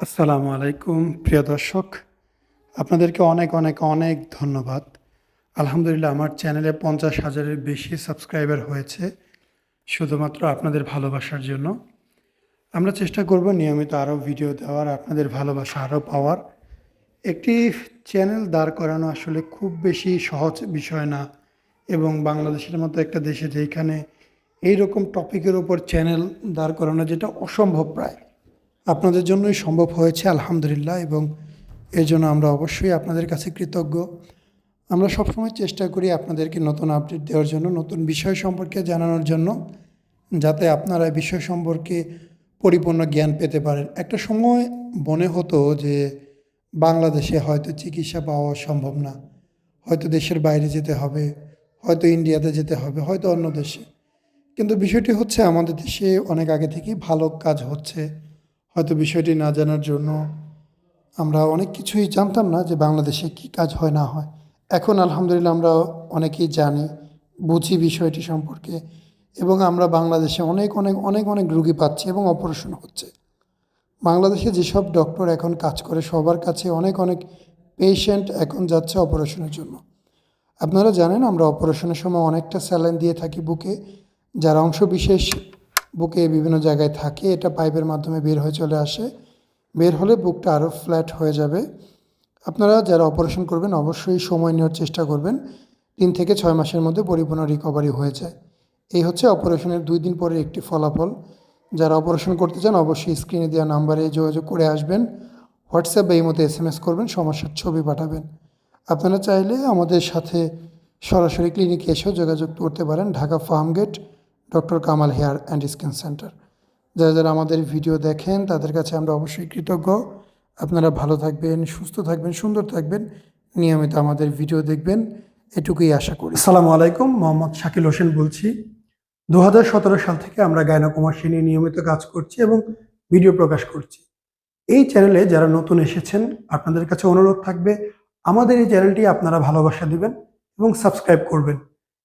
আসসালামু আলাইকুম, প্রিয় দর্শক। আপনাদেরকে অনেক অনেক অনেক ধন্যবাদ। আলহামদুলিল্লাহ, আমার চ্যানেলে পঞ্চাশ হাজারের বেশি সাবস্ক্রাইবার হয়েছে, শুধুমাত্র আপনাদের ভালোবাসার জন্য। আমরা চেষ্টা করব নিয়মিত আরও ভিডিও দেওয়ার, আপনাদের ভালোবাসা আরও পাওয়ার। একটি চ্যানেল দাঁড় করানো আসলে খুব বেশি সহজ বিষয় না, এবং বাংলাদেশের মতো একটা দেশে যেখানে এই রকম টপিকের ওপর চ্যানেল দাঁড় করানো যেটা অসম্ভব প্রায়। আপনাদের জন্যই সম্ভব হয়েছে, আলহামদুলিল্লাহ, এবং এর জন্য আমরা অবশ্যই আপনাদের কাছে কৃতজ্ঞ। আমরা সবসময় চেষ্টা করি আপনাদেরকে নতুন আপডেট দেওয়ার জন্য, নতুন বিষয় সম্পর্কে জানানোর জন্য, যাতে আপনারা বিষয় সম্পর্কে পরিপূর্ণ জ্ঞান পেতে পারেন। একটা সময় মনে হতো যে বাংলাদেশে হয়তো চিকিৎসা পাওয়া সম্ভব না। হয়তো দেশের বাইরে যেতে হবে, হয়তো ইন্ডিয়াতে যেতে হবে, হয়তো অন্য দেশে। কিন্তু বিষয়টি হচ্ছে, আমাদের দেশে অনেক আগে থেকেই ভালো কাজ হচ্ছে। হয়তো বিষয়টি না জানার জন্য আমরা অনেক কিছুই জানতাম না যে বাংলাদেশে কী কাজ হয়, না হয়। এখন আলহামদুলিল্লাহ আমরা অনেকেই জানি, বুঝি বিষয়টি সম্পর্কে এবং আমরা বাংলাদেশে অনেক অনেক অনেক অনেক রুগী পাচ্ছি এবং অপারেশন হচ্ছে। বাংলাদেশে যেসব ডক্টর এখন কাজ করে, সবার কাছে অনেক অনেক পেশেন্ট এখন যাচ্ছে অপারেশনের জন্য। আপনারা জানেন আমরা অপারেশনের সময় অনেকটা স্যালাইন দিয়ে থাকি বুকে, যার অংশ বিশেষ বুকে বিভিন্ন জায়গায় থাকে, এটা পাইপের মাধ্যমে বের হয়ে চলে আসে। বের হলে বুকটা আরও ফ্ল্যাট হয়ে যাবে। আপনারা যারা অপারেশন করবেন, অবশ্যই সময় নেওয়ার চেষ্টা করবেন। তিন থেকে ছয় মাসের মধ্যে পরিপূর্ণ রিকভারি হয়ে যায়। এই হচ্ছে অপারেশনের দুই দিন পরে একটি ফলাফল। যারা অপারেশন করতে চান, অবশ্যই স্ক্রিনে দেওয়া নাম্বারে যোগাযোগ করে আসবেন। হোয়াটসঅ্যাপ বা এই মতো এস এম এস করবেন, সমস্যার ছবি পাঠাবেন। আপনারা চাইলে আমাদের সাথে সরাসরি ক্লিনিকে এসেও যোগাযোগ করতে পারেন, Dhaka Farmgate doctor Kamal hair and skin centre. যারা যারা আমাদের ভিডিও দেখেন, তাদের কাছে আমরা অবশ্যই কৃতজ্ঞ। আপনারা ভালো থাকবেন, সুস্থ থাকবেন, সুন্দর থাকবেন। নিয়মিত আমাদের ভিডিও দেখবেন, এটুকুই আশা করি। আসসালামু আলাইকুম, মোহাম্মদ শাকিল হোসেন বলছি। দু হাজার সতেরো সাল থেকে আমরা গায়নাকুমাসী নিয়ে নিয়মিত কাজ করছি এবং ভিডিও প্রকাশ করছি। এই চ্যানেলে যারা নতুন এসেছেন, আপনাদের কাছে অনুরোধ থাকবে, আমাদের এই চ্যানেলটি আপনারা ভালোবাসা দিবেন এবং সাবস্ক্রাইব করবেন।